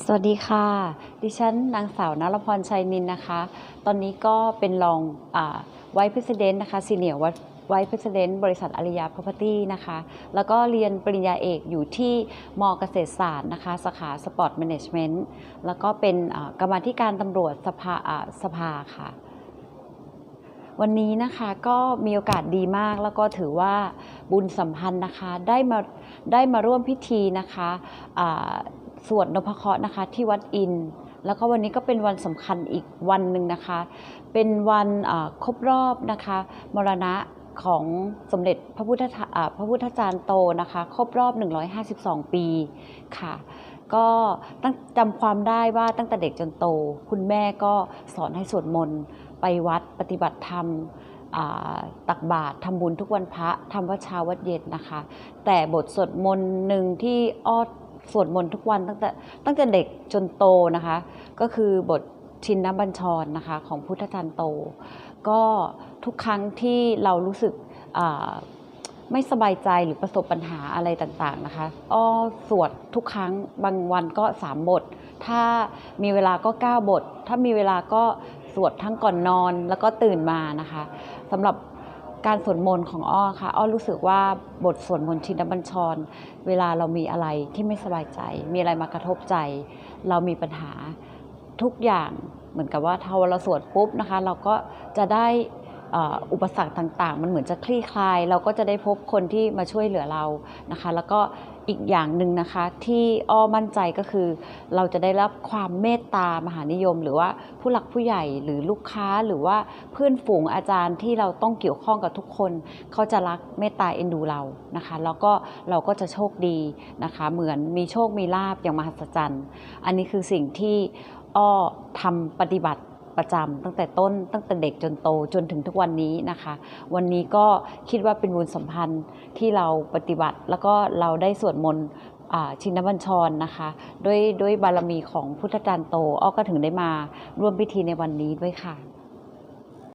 สวัสดีค่ะ ดิฉันนางสาวนรพรชัยนินนะคะ ตอนนี้ก็เป็นรองไว e ์ r e เดนต์นะคะซีเนียร์ไว e ์ r e เดนต์บริษัทอริยา property นะคะ แล้วก็เรียนปริญญาเอกอยู่ที่มเกษตรศาสตร์นะคะ สาขาสปอร์ตแมネจเมนต์แล้วก็เป็นกรรมาธิการตำรวจสภาสภาค่ะ วันนี้นะคะก็มีโอกาสดีมากแล้วก็ถือว่าบุญสัมพันธ์นะคะได้มาได้มาร่วมพิธีนะคะ สวดนพเคราะห์นะคะที่วัดอิน แล้วก็วันนี้ก็เป็นวันสำคัญอีกวันหนึ่งนะคะ เป็นวันครบรอบนะคะมรณะของสมเด็จพระพุทธทาอ่าพระพุทธจารย์โตนะคะ ครบรอบ 152 ปีค่ะ ก็ตั้งจำความได้ว่าตั้งแต่เด็กจนโต คุณแม่ก็สอนให้สวดมนต์ไปวัดปฏิบัติธรรมตักบาตรทำบุญทุกวันพระทำวัดเช้าวัดเย็นนะคะ แต่บทสวดมนต์หนึ่งที่อ้อ สวดมนต์ทุกวันตั้งแต่ตั้งแต่เด็กจนโตนะคะ ก็คือบทชินนบัญชรนะคะของพุทธจารย์โต ก็ทุกครั้งที่เรารู้สึกไม่สบายใจหรือประสบปัญหาอะไรต่างๆนะคะอ้อสวดทุกครั้งบางวันก็สามบท ถ้ามีเวลาก็ 9 บท ถ้ามีเวลาก็สวดทั้งก่อนนอนแล้วก็ตื่นมานะคะสำหรับ การสวดมนต์ของอ้อค่ะอ้อรู้สึกว่าบทสวดมนต์ชินบัญชร เวลาเรามีอะไรที่ไม่สบายใจ มีอะไรมากระทบใจ เรามีปัญหาทุกอย่างเหมือนกับว่าถ้าเราสวดปุ๊บนะคะ เราก็จะได้ อุปสรรคต่างๆ มันเหมือนจะคลี่คลาย เราก็จะได้พบคนที่มาช่วยเหลือเรานะคะ แล้วก็อีกอย่างหนึ่งนะคะที่อ้อมั่นใจก็คือ เราจะได้รับความเมตตามหานิยม หรือว่าผู้หลักผู้ใหญ่หรือลูกค้าหรือว่าเพื่อนฝูงอาจารย์ที่เราต้องเกี่ยวข้องกับทุกคน เขาจะรักเมตตาเอ็นดูเรานะคะ แล้วก็เราก็จะโชคดีนะคะ เหมือนมีโชคมีลาบอย่างมหัศจรรย์ อันนี้คือสิ่งที่อ้อทำปฏิบัติ ประจำ ตั้งแต่ต้นตั้งแต่เด็กจนโตจนถึงทุกวันนี้นะคะ วันนี้ก็คิดว่าเป็นบุญสัมพันธ์ที่เราปฏิบัติ แล้วก็เราได้สวดมนต์ชินบัญชรนะคะด้วยด้วยบารมีของพุทธจารย์โตอ้อก็ถึงได้มาร่วมพิธีในวันนี้ด้วยค่ะ